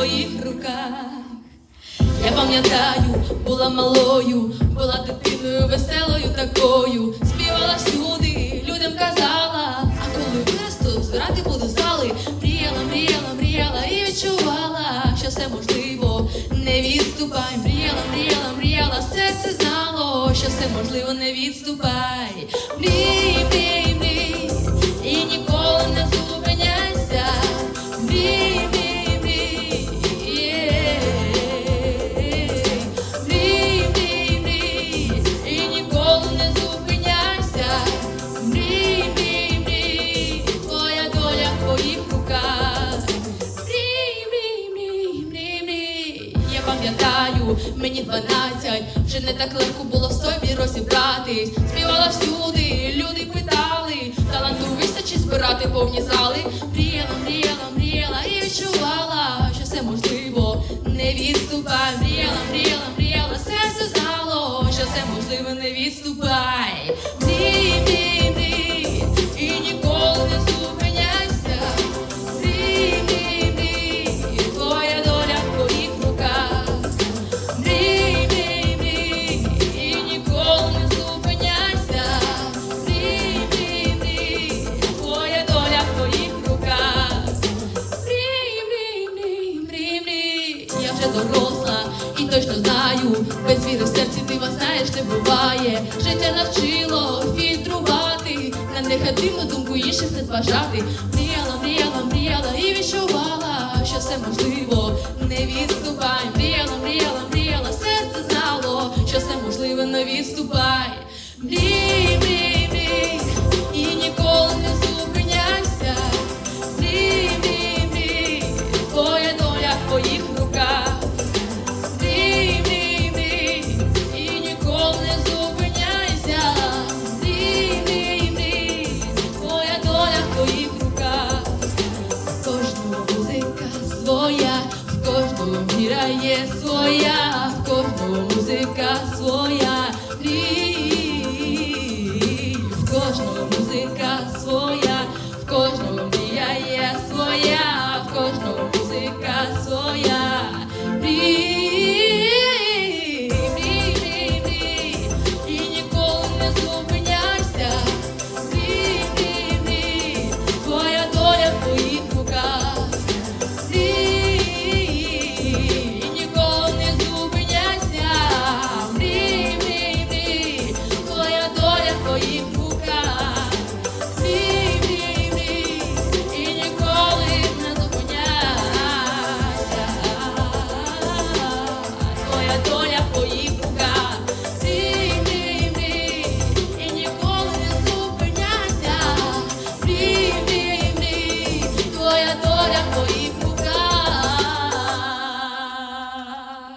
твоїх руках. Я пам'ятаю, була малою, була дитиною веселою такою, співала всюди, людям казала, а коли виросту, збирати буду зали, мріяла, мріяла, мріяла і відчувала, що все можливо, не відступай, мріяла, мріяла, мріяла, серце знало, що все можливо, не відступай. Мрій, мені дванадцять, вже не так легко було в собі розібратись. Співала всюди, люди питали, таланту вистачить збирати повні зали. Мріяла, мріяла, мріяла і відчувала, що все можливо, не відступай. Мріяла, мріяла, мріяла, серце знало, що все можливо, не відступай. Вже доросла і точно знаю, без віри в серці дива знаєш, не буває. Життя навчило фільтрувати, на негативну думку інших не зважати. Мріяла, мріяла, мріяла і відчувала, що все можливо, не відступай. Мріяла, мріяла, мріяла, серце знало, що все можливо, не відступай. Мрій, є своя, в кожну музика своя. adoram, foi